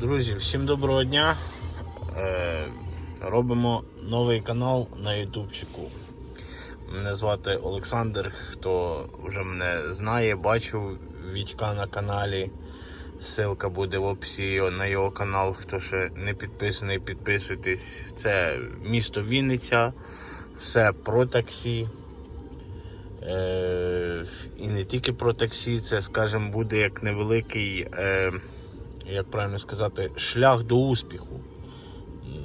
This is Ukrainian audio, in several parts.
Друзі, всім доброго дня. Е, робимо новий канал на Ютубчику. Мене звати Олександр. Хто вже мене знає, бачив Вітька на каналі. Ссылка буде в описі на його канал. Хто ще не підписаний, підписуйтесь. Це місто Вінниця, все про таксі. Е, і не тільки про таксі, це, скажімо, буде як невеликий. Е, як правильно сказати, шлях до успіху.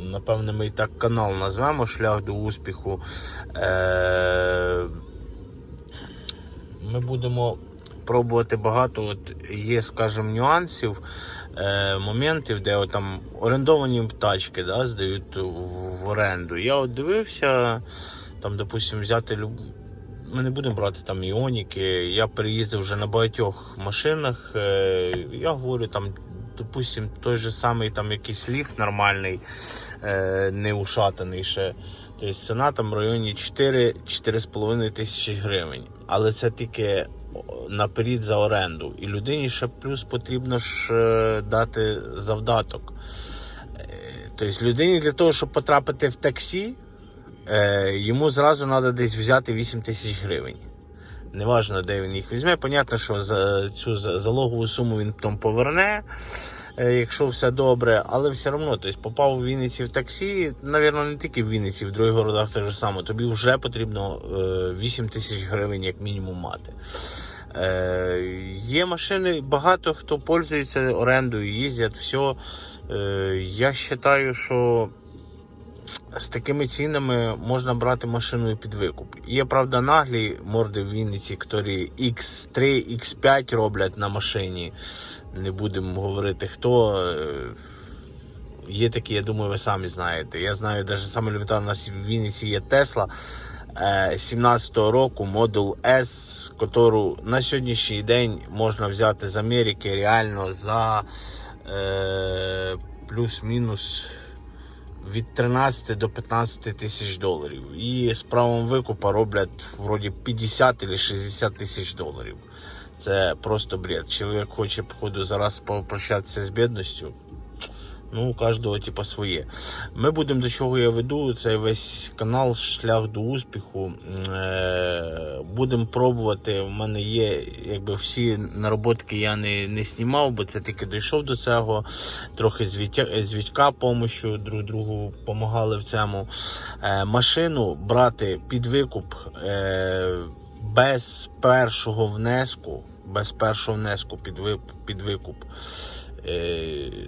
Напевне, ми і так канал назвемо Шлях до успіху. Е- Ми будемо пробувати багато. От Є, скажімо, нюансів, е- моментів, де от там орендовані тачки да, здають в, оренду. Я от дивився, там, допустимо, взяти. Ми не будемо брати там іоніки. Я переїздив вже на багатьох машинах. Е, Я говорю там, допустим, той же самий там якийсь ліфт нормальний, е, не ушатаний ще. Тобто ціна там в районі 4-4,5 тисячі гривень. Але це тільки наперед за оренду. І людині ще плюс потрібно ж е, дати завдаток. Е, Тобто людині для того, щоб потрапити в таксі, е, йому зразу треба десь взяти 8 тисяч гривень. Неважно, де він їх візьме. Понятно, що за цю залогову суму він потім поверне, е, якщо все добре, але все одно, тобто попав у Вінниці в таксі, навірно, не тільки в Вінниці, в других городах те ж саме. Тобі вже потрібно е, 8 тисяч гривень як мінімум мати. Е, є машини, багато хто пользується орендою, їздять, все. Е, я вважаю, що з такими цінами можна брати машину і під викуп. Є, правда, наглі морди в Вінниці, які X3, X5 роблять на машині. Не будемо говорити хто. Е, Є такі, я думаю, ви самі знаєте. Я знаю, навіть саме елементарно, у нас в Вінниці є Тесла 17-го року Model S, яку на сьогоднішній день можна взяти з Америки реально за е, плюс-мінус від 13 до 15 тисяч доларів. І з правом викупа роблять вроді 50 або 60 тисяч доларів. Це просто бред. Чоловік хоче, походу, зараз попрощатися з бідністю. Ну, у кожного типа своє. Ми будемо до чого я веду. Це весь канал Шлях до успіху. Е, Будемо пробувати. У мене є якби всі нароботки я не, не знімав, бо це тільки дійшов до цього. Трохи з Вітя- помощю друг другу допомагали в цьому. Е, машину брати під викуп е, без першого внеску. Без першого внеску під викуп.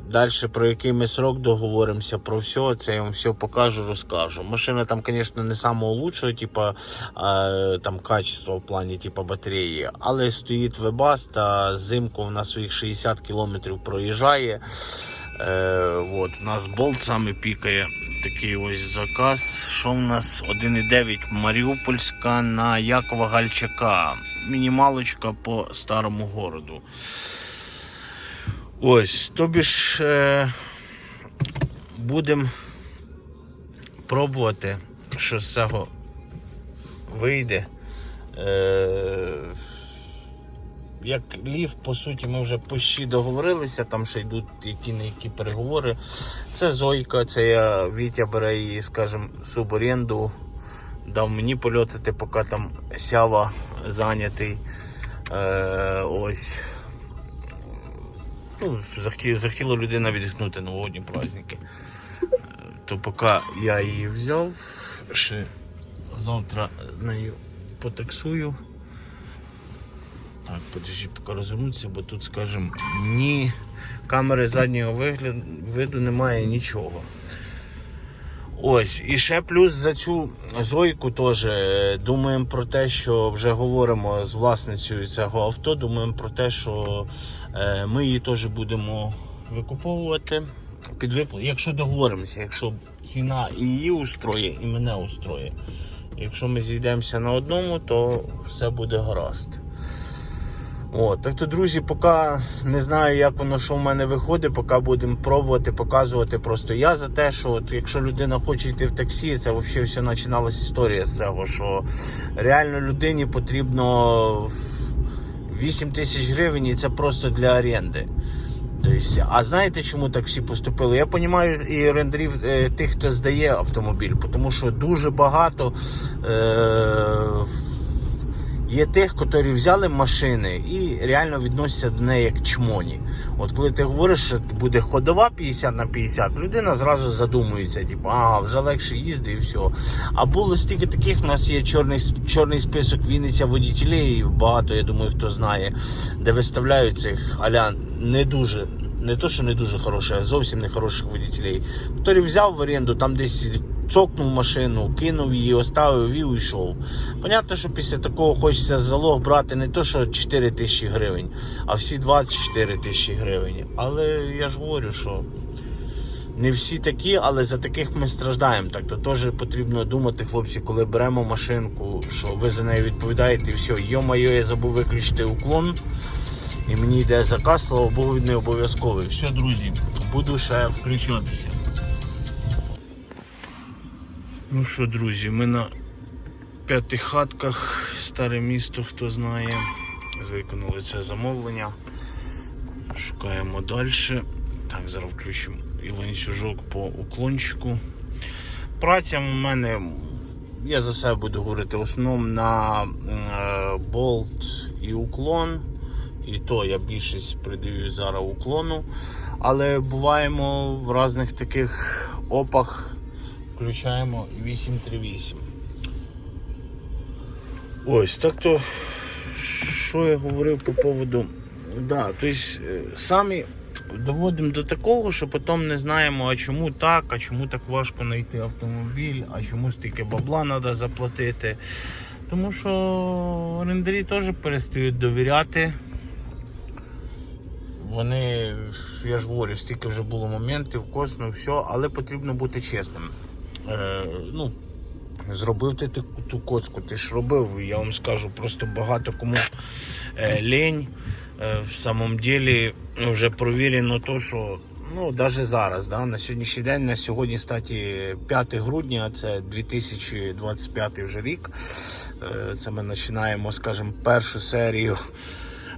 Далі про який ми срок договоримося, про все, це я вам все покажу, розкажу. Машина там, звісно, не самого лучшого, типа, е, там качество в плані типа, батареї, але стоїть вебас та зимку на своїх 60 км проїжджає. Е, от, у нас болт саме пікає. Такий ось заказ. Що в нас 1,9 Маріупольська на Якова Гальчака. Мінімалочка по старому городу. Ось, тобі ж е, будемо пробувати, що з цього вийде. Е, як лів, по суті, ми вже почти договорилися, там ще йдуть які не які переговори. Це Зойка, це я Вітя бере її, скажімо, суборенду. Дав мені польотити, поки там сява зайнятий. Е, ось. Ну, захотіла, людина віддихнути новогодні праздники. Е, То поки я її взяв, ще завтра нею потаксую. Так, подожди, поки розвернуться, бо тут, скажімо, ні камери заднього вигляду виду немає нічого. Ось, і ще плюс за цю зойку теж е, думаємо про те, що вже говоримо з власницею цього авто. Думаємо про те, що е, ми її теж будемо викуповувати під виплату. Якщо договоримося, якщо ціна і її устроє, і мене устроє. Якщо ми зійдемося на одному, то все буде гаразд. От, так то, друзі, поки не знаю, як воно що в мене виходить, поки будемо пробувати, показувати. Просто я за те, що от, якщо людина хоче йти в таксі, це взагалі все починалася історія з цього, що реально людині потрібно 8 тисяч гривень і це просто для оренди. Тобто, а знаєте, чому так всі поступили? Я розумію і орендарів е, тих, хто здає автомобіль, тому що дуже багато е, є тих, які взяли машини і реально відносяться до неї як чмоні. От коли ти говориш, що буде ходова 50 на 50, людина зразу задумується, типу, а вже легше їздить і все. А було стільки таких, у нас є чорний, чорний список Вінниця водітелів, багато, я думаю, хто знає, де виставляють цих аля не дуже. Не то, що не дуже хороших, а зовсім не хороших водітелей. Хто взяв в оренду, там десь цокнув машину, кинув її, оставив і уйшов. Понятно, що після такого хочеться залог брати не то, що 4 тисячі гривень, а всі 24 тисячі гривень. Але я ж говорю, що не всі такі, але за таких ми страждаємо. Так то теж потрібно думати, хлопці, коли беремо машинку, що ви за нею відповідаєте, і все, йо-моє, я забув виключити уклон. І мені йде заказ, слава Богу, він не обов'язковий. Все, друзі, буду ще включатися. Ну що, друзі, ми на п'ятих хатках, старе місто, хто знає. Виконали це замовлення. Шукаємо далі. Так, зараз включимо і ланцюжок по уклончику. Праця у мене, я за себе буду говорити, в основному на е, болт і уклон. І то я більшість придаю зараз уклону. Але буваємо в різних таких опах, включаємо 838. Ось, так то, що я говорив по поводу. Да, тобто самі доводимо до такого, що потім не знаємо, а чому так, а чому так важко знайти автомобіль, а чому стільки бабла треба заплатити. Тому що орендарі теж перестають довіряти. Вони, я ж говорю, стільки вже було моментів, косно, все, але потрібно бути чесним. Е, ну, зробив ти ту, коцку, ти ж робив, я вам скажу, просто багато кому е, лень. Е, в самом ну, вже провірено то, що ну, навіть зараз, да, на сьогоднішній день, на сьогодні, статі 5 грудня, це 2025 вже рік. Е, це ми починаємо, скажімо, першу серію.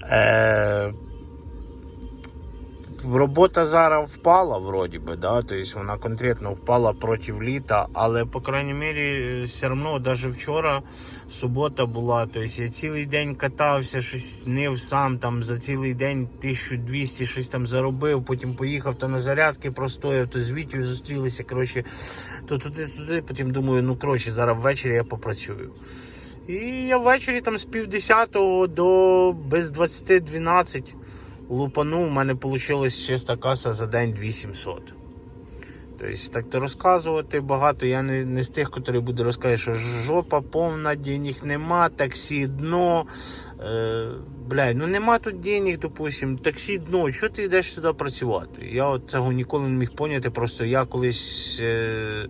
Е, Робота зараз впала, вроді би, да? тобто вона конкретно впала проти літа, але, по крайній мірі, все одно, навіть вчора субота була, тобто я цілий день катався, щось нив сам там за цілий день 1200 щось там заробив, потім поїхав то на зарядки простояв, то з Вітю зустрілися, коротше, то туди, туди, потім думаю, ну коротше, зараз ввечері я попрацюю. І я ввечері там з півдесятого до без 20-12 лупанув, у мене вийшла чиста каса за день 2700. Тобто, так то розказувати багато. Я не, не з тих, які буду розказувати, що жопа повна, денег нема, таксі дно. Е, блядь, ну нема тут денег, допустим, таксі дно. Чого ти йдеш сюди працювати? Я от цього ніколи не міг поняти. Просто я колись, е,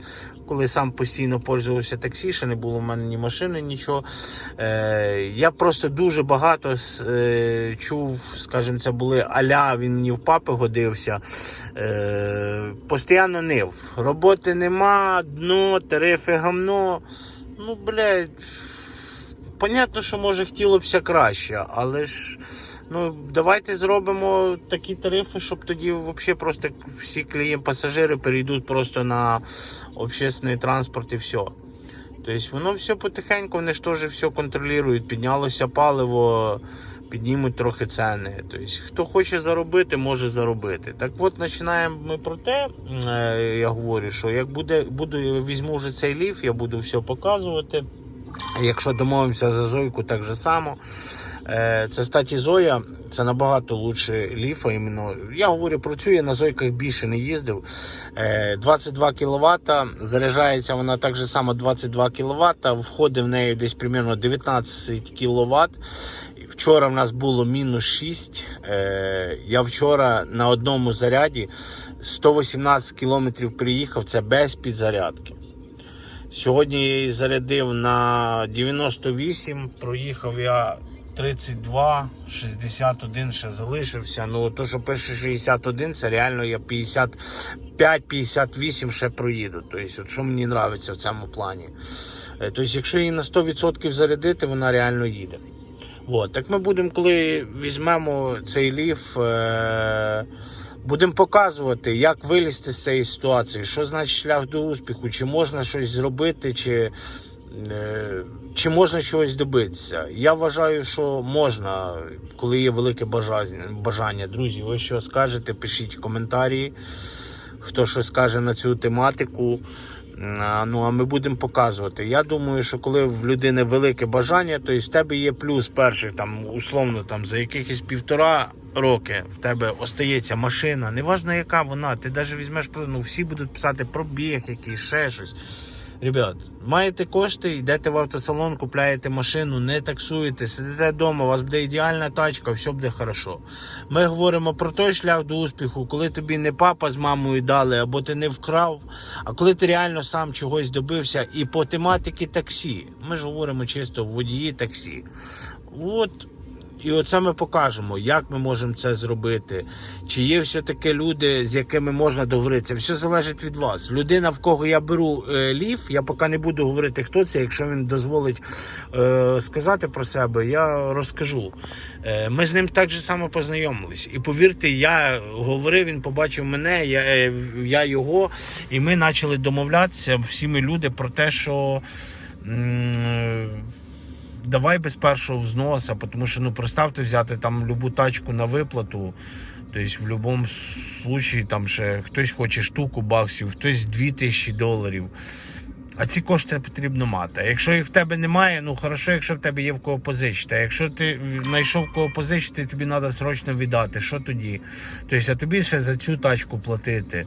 коли сам постійно пользувався таксі, ще не було в мене ні машини, нічого. Е, я просто дуже багато е, чув, скажімо, це були аля, він мені в папи годився. Е, постійно нив. Роботи нема, дно, тарифи гамно. Ну, блядь. Понятно, що може хотілося б краще, але ж ну, давайте зробимо такі тарифи, щоб тоді взагалі просто всі клієнти, пасажири перейдуть просто на общественний транспорт і все. Тобто воно все потихеньку, вони ж теж все контролюють. Піднялося паливо, піднімуть трохи ціни. Тобто, хто хоче заробити, може заробити. Так от починаємо ми про те, е, я говорю, що як буде, буду, візьму вже цей ліф, я буду все показувати. Якщо домовимося за Зойку, так же само. Е, Це статі Зоя, це набагато лучше ліфа. Іменно. Я говорю про цю, я на Зойках більше не їздив. Е, 22 кВт, заряджається вона так же само 22 кВт, входить в неї десь примерно 19 кВт. Вчора в нас було мінус 6. Е, Я вчора на одному заряді 118 км приїхав, це без підзарядки. Сьогодні я її зарядив на 98, проїхав я 32, 61 ще залишився. Ну, то, що пише 61, це реально я 55-58 ще проїду. Тобто, от що мені подобається в цьому плані. Е, Тобто, якщо її на 100% зарядити, вона реально їде. От, так ми будемо, коли візьмемо цей ліф, е- Будемо показувати, як вилізти з цієї ситуації, що значить шлях до успіху, чи можна щось зробити, чи, е, чи можна чогось добитися. Я вважаю, що можна, коли є велике бажання. бажання. Друзі, ви що скажете, пишіть коментарі, хто що скаже на цю тематику. Ну, а ми будемо показувати. Я думаю, що коли в людини велике бажання, то і в тебе є плюс перших, там, условно, там, за якихось півтора роки в тебе остається машина. Неважно, яка вона, ти навіть візьмеш, ну, всі будуть писати пробіг, який ще щось. Ребят, маєте кошти, йдете в автосалон, купляєте машину, не таксуєте, сидите вдома, у вас буде ідеальна тачка, все буде хорошо. Ми говоримо про той шлях до успіху, коли тобі не папа з мамою дали, або ти не вкрав, а коли ти реально сам чогось добився. І по тематиці таксі. Ми ж говоримо чисто водії таксі. От. І от саме покажемо, як ми можемо це зробити. Чи є все-таки люди, з якими можна договоритися. Все залежить від вас. Людина, в кого я беру е, лів, я поки не буду говорити, хто це. Якщо він дозволить е, сказати про себе, я розкажу. Е, ми з ним так же само познайомились. І повірте, я говорив, він побачив мене, я, е, я його, і ми почали домовлятися всі ми люди про те, що. м, давай без першого взноса, тому що ну представте взяти там любу тачку на виплату. Тобто в будь-якому випадку, там ще хтось хоче штуку баксів, хтось 2000 доларів. А ці кошти потрібно мати. Якщо їх в тебе немає, ну хорошо, якщо в тебе є в кого позичити. А якщо ти знайшов кого позичити, тобі треба срочно віддати. Що тоді? Тобто, а тобі ще за цю тачку платити.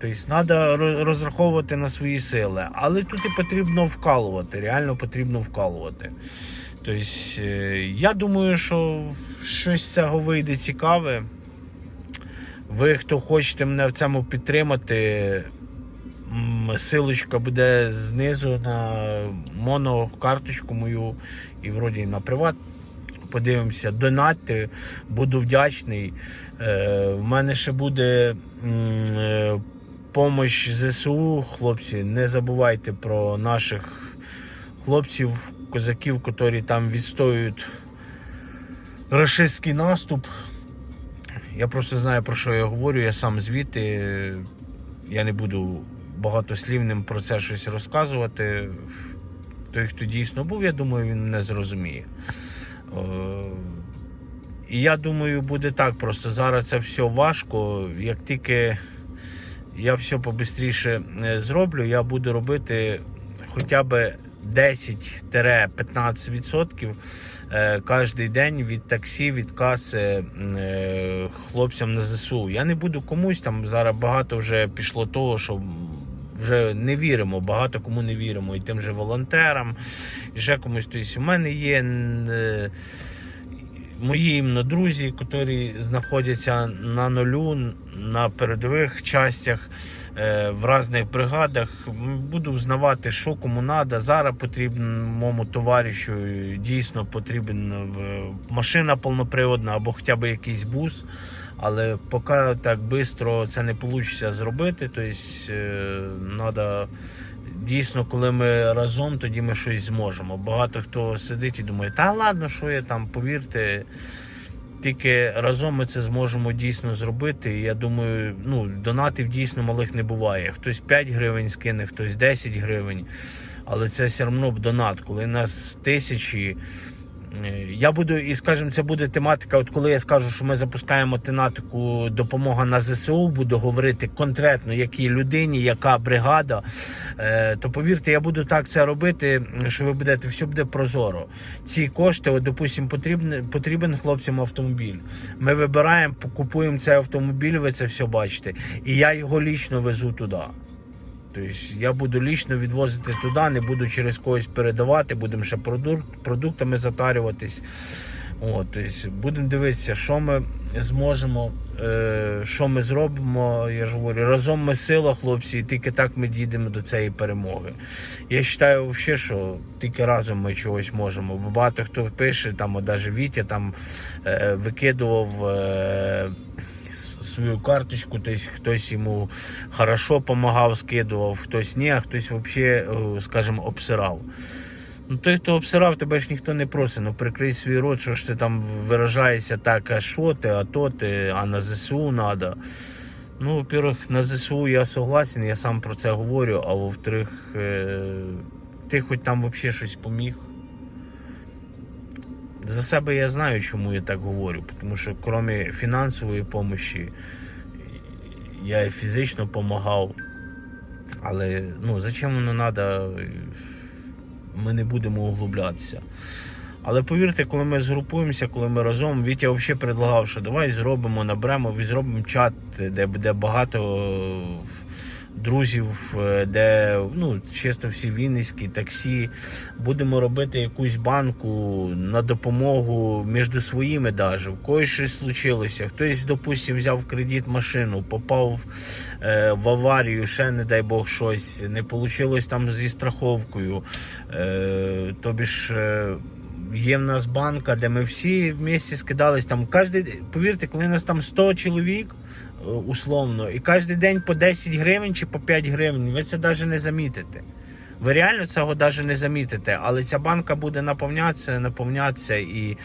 Тобто, треба розраховувати на свої сили. Але тут і потрібно вкалувати. Реально потрібно вкалувати. Тобто, е, я думаю, що щось цього вийде цікаве. Ви, хто хочете мене в цьому підтримати, силочка буде знизу на монокарточку мою і вроді на приват. Подивимося, донатьте, буду вдячний. Е, в мене ще буде е, помощь ЗСУ, хлопці. Не забувайте про наших хлопців, козаків, які там відстоюють рашистський наступ. Я просто знаю про що я говорю, я сам звідти. Я не буду багатослівним про це щось розказувати. Той, хто дійсно був, я думаю, він не зрозуміє. Е, І я думаю, буде так просто. Зараз це все важко. Як тільки я все побистріше е, зроблю, я буду робити хоча б 10-15% е, кожен день від таксі, від каси хлопцям на ЗСУ. Я не буду комусь там зараз багато вже пішло того, що вже не віримо, багато кому не віримо. І тим же волонтерам, і ще комусь. Тобто, у мене є. е, Мої іменно друзі, які знаходяться на нулю на передових частях е, в різних бригадах. Буду взнавати, що кому треба. Зараз потрібен моєму товаришу дійсно потрібен е, машина повноприводна або хоча б якийсь бус. Але поки так швидко це не вийде зробити. Тобто треба дійсно, коли ми разом, тоді ми щось зможемо. Багато хто сидить і думає, та ладно, що я там, повірте. Тільки разом ми це зможемо дійсно зробити. І я думаю, ну, донатів дійсно малих не буває. Хтось 5 гривень скине, хтось 10 гривень. Але це все одно донат. Коли нас тисячі. Е, Я буду, і скажімо, це буде тематика. От коли я скажу, що ми запускаємо тематику допомога на ЗСУ, буду говорити конкретно, якій людині, яка бригада. е, То повірте, я буду так це робити, що ви будете, все буде прозоро. Ці кошти, от, допустимо, потрібен, потрібен хлопцям автомобіль. Ми вибираємо, купуємо цей автомобіль, ви це все бачите. І я його лічно везу туди. Тобто я буду лічно відвозити туди, не буду через когось передавати, будемо ще продуктами затарюватись. От, тобто будемо дивитися, що ми зможемо, е, що ми зробимо. Я ж говорю, разом ми сила, хлопці, і тільки так ми дійдемо до цієї перемоги. Я вважаю, взагалі, що тільки разом ми чогось можемо. Бо багато хто пише, там, навіть Вітя там е, викидував. Е, свою карточку, тобто хтось йому хорошо допомагав, скидував, хтось ні, а хтось взагалі, скажімо, обсирав. Ну, той, хто обсирав, тебе ж ніхто не просить. Ну прикрий свій рот, що ж ти там виражаєшся так, а що ти, а то ти, а на ЗСУ треба. Ну, во-первых, на ЗСУ я согласен, я сам про це говорю, а во-вторых, е, ти хоч там взагалі щось поміг. За себе я знаю, чому я так говорю. Тому що крім фінансової допомоги, я фізично допомагав. Але ну, зачем воно треба, ми не будемо углублятися. Але повірте, коли ми згрупуємося, коли ми разом, Вітя взагалі предлагав, що давай зробимо, наберемо, і зробимо чат, де буде багато друзів, е, де ну, чисто всі вінницькі, таксі. Будемо робити якусь банку на допомогу між своїми даже. В когось щось случилося. Хтось, допустим, взяв кредит машину, попав е, в аварію, ще не дай Бог щось, не вийшло там зі страховкою. Е, тобі ж. Е, Є в нас банка, де ми всі вместе скидались там. Кожен, повірте, коли нас там 100 чоловік, условно, і кожен день по 10 гривень чи по 5 гривень, ви це навіть не замітите. Ви реально цього навіть не замітите, але ця банка буде наповнятися, наповнятися і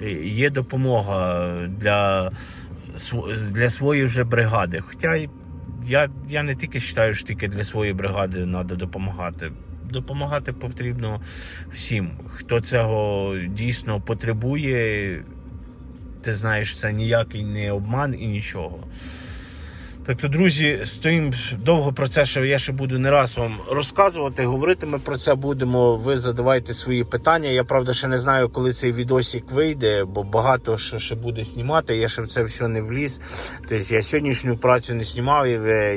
і є допомога для, для своєї вже бригади. Хоча я, я не тільки вважаю, що тільки для своєї бригади треба допомагати. Допомагати потрібно всім, хто цього дійсно потребує. Ти знаєш, це ніякий не обман і нічого. Так то, друзі, стоїм довго про це, що я ще буду не раз вам розказувати. Говорити ми про це будемо. Ви задавайте свої питання. Я правда ще не знаю, коли цей відосик вийде, бо багато що ще буде знімати. Я ще в це все не вліз. Тобто я сьогоднішню працю не знімав.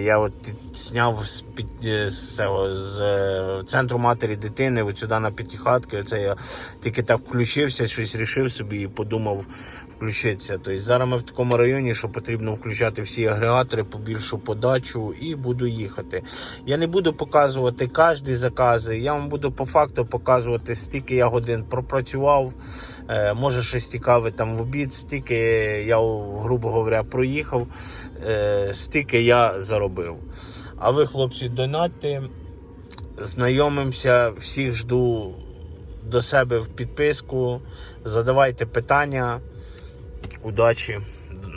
Я от зняв з, під, з, цього, з е, центру матері дитини, от сюди на п'ятихатки. Оце я тільки так включився, щось рішив собі і подумав включитися. Тобто зараз ми в такому районі, що потрібно включати всі агрегатори, побільшу подачу і буду їхати. Я не буду показувати кожні закази. Я вам буду по факту показувати, стільки я годин пропрацював. Е, може щось цікаве там в обід, стільки я, грубо говоря, проїхав, е, стільки я заробив. А ви, хлопці, донатьте, знайомимося, всіх жду до себе в підписку, задавайте питання. Удачі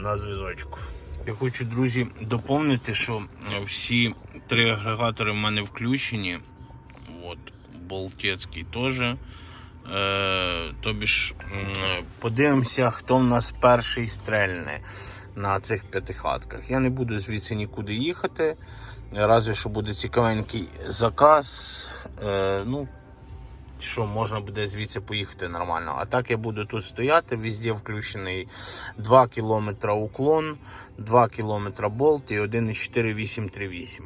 на зв'язочку. Я хочу, друзі, доповнити, що всі три агрегатори в мене включені. От, Болтецький теж. Е, тобі ж подивимося, хто в нас перший стрельне на цих п'ятихатках. Я не буду звідси нікуди їхати. Разве що буде цікавенький заказ. Е, ну, що можна буде звідси поїхати нормально. А так я буду тут стояти, везде включений 2 км уклон, 2 км болт і 1,4838.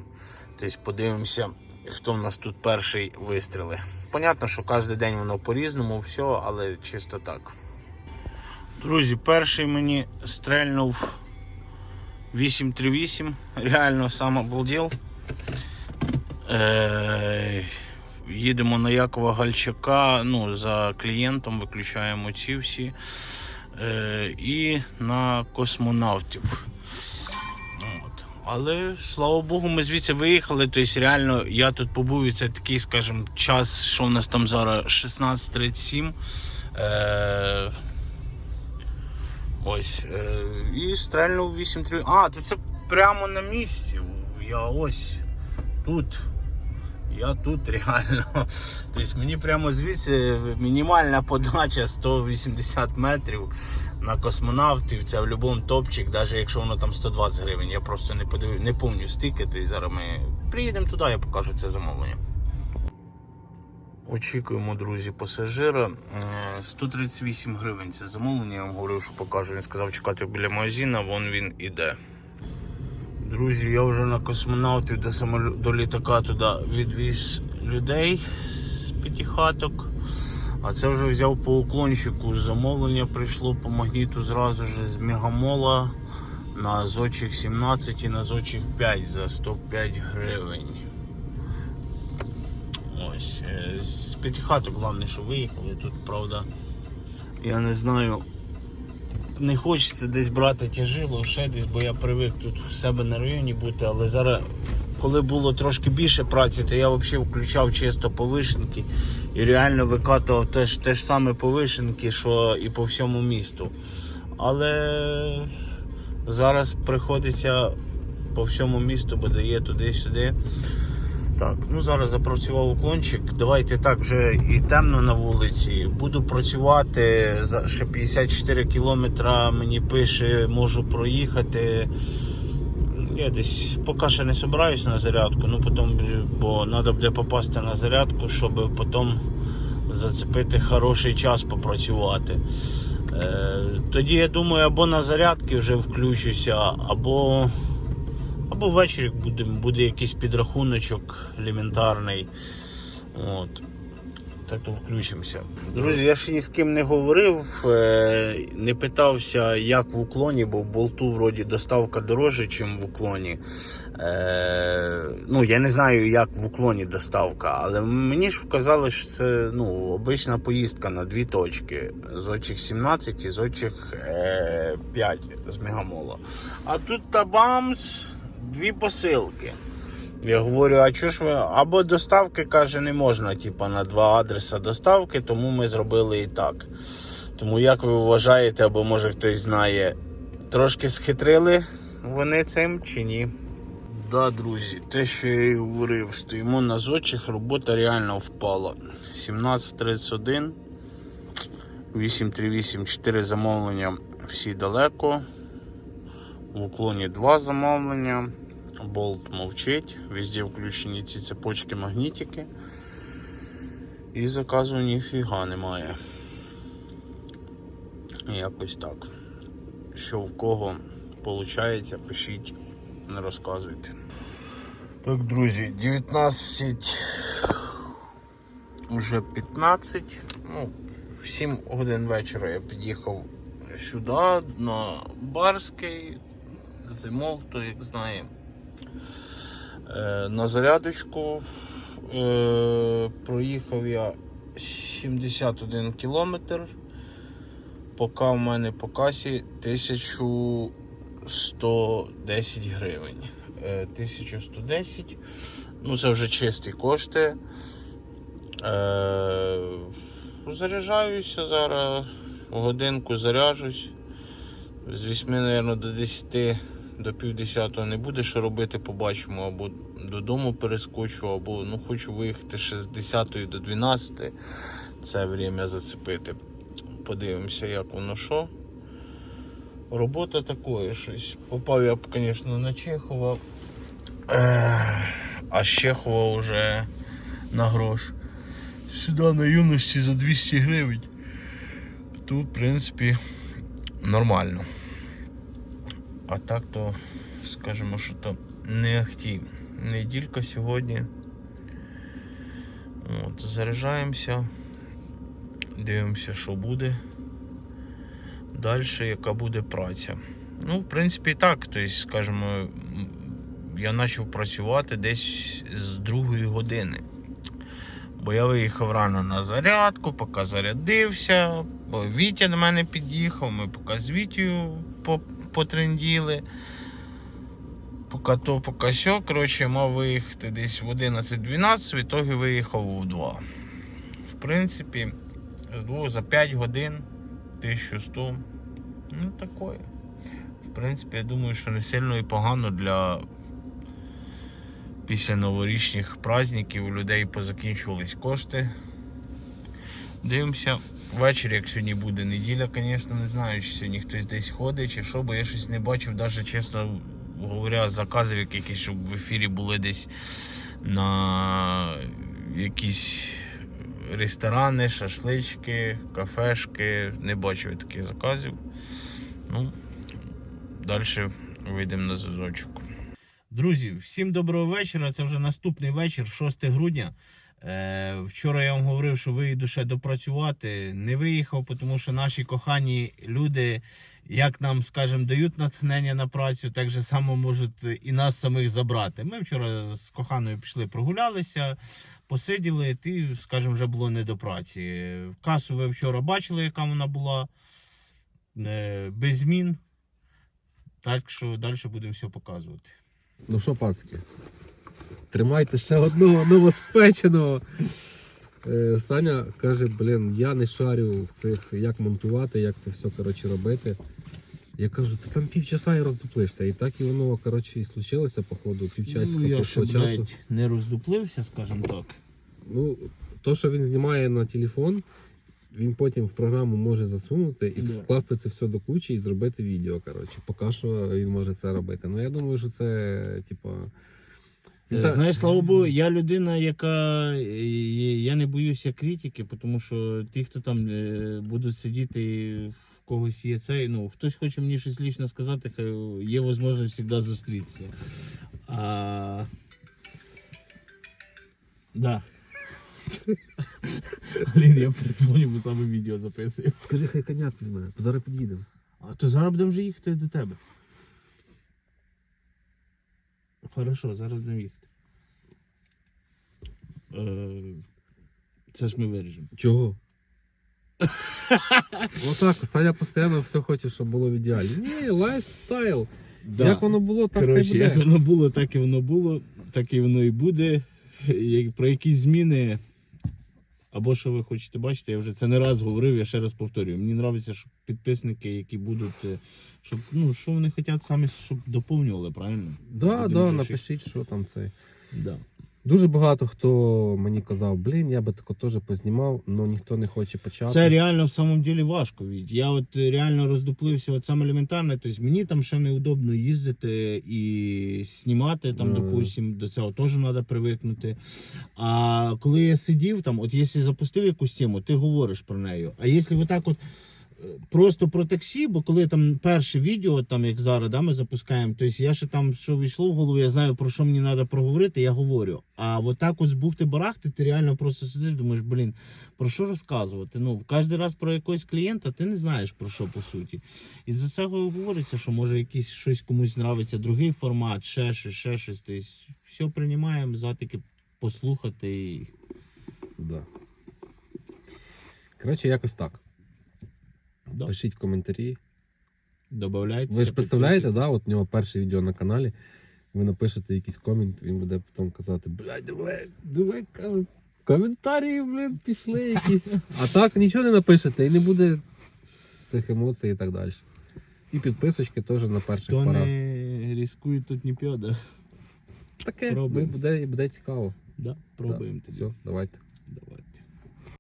Тобто подивимося, хто в нас тут перший вистріли. Понятно, що кожен день воно по-різному, все, але чисто так. Друзі, перший мені стрельнув 838. Реально сам обалдел. Е, Їдемо на Якова Гальчака, ну, за клієнтом виключаємо ці всі. Е, і на космонавтів. От. Але слава Богу, ми звідси виїхали. Тобто, реально, я тут побув, і це такий, скажімо, час, що в нас там зараз 16.37. Е, ось. Е, і стрельнув 8-3. А, то це прямо на місці. Я ось тут. Я тут реально. Тобто мені прямо звідси мінімальна подача 180 метрів на космонавтів. Це в будь-якому топчик, навіть якщо воно там 120 гривень. Я просто не подивив, не пам'ятаю стільки, то зараз ми приїдемо туди, я покажу це замовлення. Очікуємо, друзі, пасажира. Е, 138 гривень це замовлення. Я вам говорив, що покажу. Він сказав чекати біля магазина, вон він іде. Друзі, я вже на космонавтів до самолю... до літака туди відвіз людей з п'ятихаток. А це вже взяв по уклончику. Замовлення прийшло по магніту зразу ж з мегамола на зочих 17 і на зочих 5 за 105 гривень. Ось. е, З п'ятихаток, головне, що виїхали. Тут, правда, я не знаю. Не хочеться десь брати тяжило, ще десь, бо я привик тут в себе на районі бути, але зараз, коли було трошки більше праці, то я взагалі включав чисто повишенки і реально викатував теж те ж саме по вишенки, що і по всьому місту. Але зараз приходиться по всьому місту, бо дає туди-сюди. Так, ну зараз запрацював уклончик. Давайте так, вже і темно на вулиці. Буду працювати за ще 54 кілометра. Мені пише, можу проїхати. Я десь поки ще не збираюсь на зарядку, ну потім, бо треба буде попасти на зарядку, щоб потім зацепити хороший час попрацювати. Е, тоді я думаю, або на зарядки вже включуся, або або ввечері буде, буде якийсь підрахуночок елементарний. От. Так то включимося. Друзі, я ще ні з ким не говорив, е, не питався, як в уклоні, бо в болту вроді доставка дорожче, ніж в уклоні. Е, Ну, я не знаю, як в уклоні доставка, але мені ж вказали, що це ну, обична поїздка на дві точки. З очих 17 і з очих е, 5 з мегамола. А тут табамс, дві посилки. Я говорю, а чого ж ви? Або доставки, каже, не можна, типа, на два адреса доставки, тому ми зробили і так. Тому як ви вважаєте, або може хтось знає, трошки схитрили вони цим чи ні? Да, друзі, те, що я і говорив, стоїмо на зочих, робота реально впала. 17.31, 838, 4 замовлення, всі далеко. В уклоні 2 замовлення. Болт мовчить, везде включені ці цепочки магнітики. І заказу ніфіга немає. Якось так. Що в кого виходить, пишіть, не розказуйте. Так, друзі, 19 уже 15. Ну, в 7 годин вечора я під'їхав сюди, на Барський, зимов, хто як знає. Е, на зарядочку е, проїхав я 71 кілометр. Поки в мене по касі 1110 гривень. Е, 1110. Ну, це вже чисті кошти. Е, заряджаюся зараз, годинку заряджусь. З 8, мабуть, до 10 до півдесятого не буде що робити, побачимо, або додому перескочу, або ну, хочу виїхати ще з 10 до 12. Це время зацепити. Подивимося, як воно що. Робота такої щось. Попав я, б, звісно, на Чехова. А з Чехова вже на грош. Сюди на юності за 200 гривень. Тут, в принципі, нормально. А так то, скажімо, що то не ахті. Неділька сьогодні. От, заряджаємося, дивимося, що буде. Далі, яка буде праця. Ну, в принципі, так. Тобто, скажімо, я почав працювати десь з другої години. Бо я виїхав рано на зарядку, поки зарядився, бо Вітя до мене під'їхав, ми поки з Вітєю по- потренділи. Поки то, поки сьо, коротше, мав виїхати десь в 11-12, в ітогі виїхав у 2. В принципі, з 2 за 5 годин 1100. Ну, такое. В принципі, я думаю, що не сильно і погано для після новорічних праздників у людей позакінчувались кошти. Дивимося. Ввечері, як сьогодні буде неділя, звісно, не знаю, чи сьогодні хтось десь ходить чи що, бо я щось не бачив, навіть чесно говоря, заказів якихось, щоб в ефірі були десь на якісь ресторани, шашлички, кафешки. Не бачив таких заказів. Ну, далі вийдемо на зв'язочок. Друзі, всім доброго вечора. Це вже наступний вечір, 6 грудня. Е, вчора я вам говорив, що виїду ще допрацювати. Не виїхав, тому що наші кохані люди, як нам, скажімо, дають натхнення на працю, так же само можуть і нас самих забрати. Ми вчора з коханою пішли, прогулялися, посиділи, і, скажімо, вже було не до праці. Касу ви вчора бачили, яка вона була е, без змін. Так що далі будемо все показувати. Ну що, пацки, тримайте ще одного новоспеченого Е, Саня каже, блін, я не шарю в цих, як монтувати, як це все коротше, робити. Я кажу, ти там півчаса і роздуплишся. І так і воно коротше, і случилося, походу, півчасика ну, я ще, часу. не роздуплився, скажімо так. Ну, то, що він знімає на телефон, він потім в програму може засунути і Да. скласти це все до кучі і зробити відео. Коротше, поки що він може це робити. Ну я думаю, що це, типа. Е, Та- Знаєш, слава Богу, я людина, яка е, я не боюся критики, тому що ті, хто там е, будуть сидіти в когось є цей, ну хтось хоче мені щось лічно сказати, хай є можливість завжди зустрітися. А... Да. Блін, я передзвоню, бо саме відео записую. Скажи, хай коня візьме, зараз під'їдемо. А то зараз будемо вже їхати до тебе. Хорошо, зараз будемо їхати. Е, Це ж ми виріжемо. Чого? Отак, Саня постійно все хоче, щоб було в ідеалі. Ні, лайфстайл. Як воно було, так Коротше, і як воно було, так і воно було, так і воно і буде. Як- Про якісь зміни. Або що ви хочете бачити, я вже це не раз говорив, я ще раз повторюю. Мені подобається, щоб підписники, які будуть, е, щоб ну що вони хочуть самі, щоб доповнювали, правильно? Да, Будемо да, напишіть, що там це. Да. Дуже багато хто мені казав, блін, я би тако теж познімав, але ніхто не хоче почати. Це реально в самом деле важко. Від. Я от е, реально роздуплився от саме елементарне. Тобто мені там ще неудобно їздити і знімати там, Мгм. допустим, до цього теж треба привикнути. А коли я сидів там, от якщо запустив якусь тему, ти говориш про неї. А якщо отак от. Просто про таксі, бо коли там перше відео, там як зараз, да, ми запускаємо, тобто я ще там що війшло в голову, я знаю про що мені треба проговорити, я говорю. А от так от з бухти барахти, ти реально просто сидиш, думаєш, блін, про що розказувати? Ну, кожен раз про якогось клієнта ти не знаєш про що по суті. І за це говориться, що може якийсь щось комусь нравиться, другий формат, ще щось, ще щось. Тобто все приймаємо, затики послухати і. Да. Коротше, якось так. Да. Пишіть коментарі. Добавляйте. Ви ж представляєте, да, от у нього перше відео на каналі. Ви напишете якийсь комент, він буде потім казати, блядь, диви, диви, кажу, коментарі, блін, пішли якісь. А так нічого не напишете і не буде цих емоцій і так далі. І підписочки теж на перших Хто порах. не ризикує, тут не п'є, да? Таке, Пробуємо. буде, буде цікаво. Да, пробуємо тоді. Все, давайте.